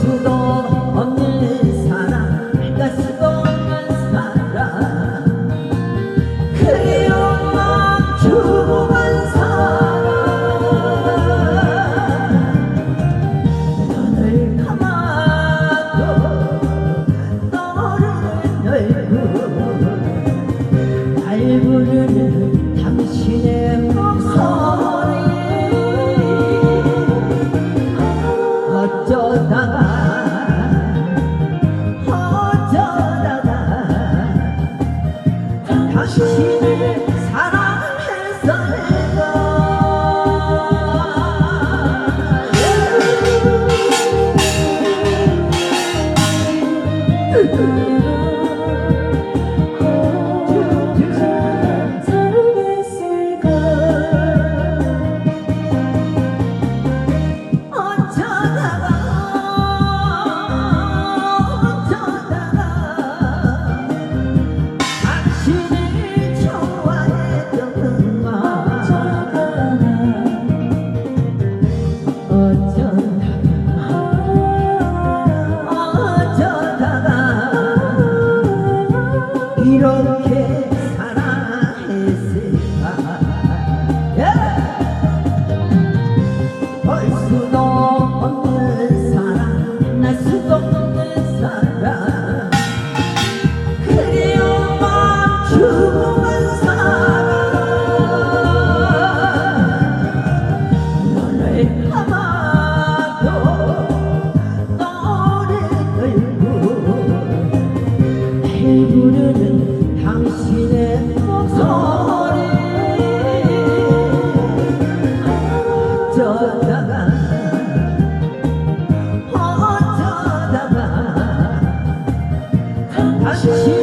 수도 없는 사랑 갈 수도 없는 사랑. 그리움만 죽은 사랑. 눈을 감아도 떠오르는 얼굴 날 부르는 당신의 사랑 이렇게 어쩌다가 그 어쩌다가 당신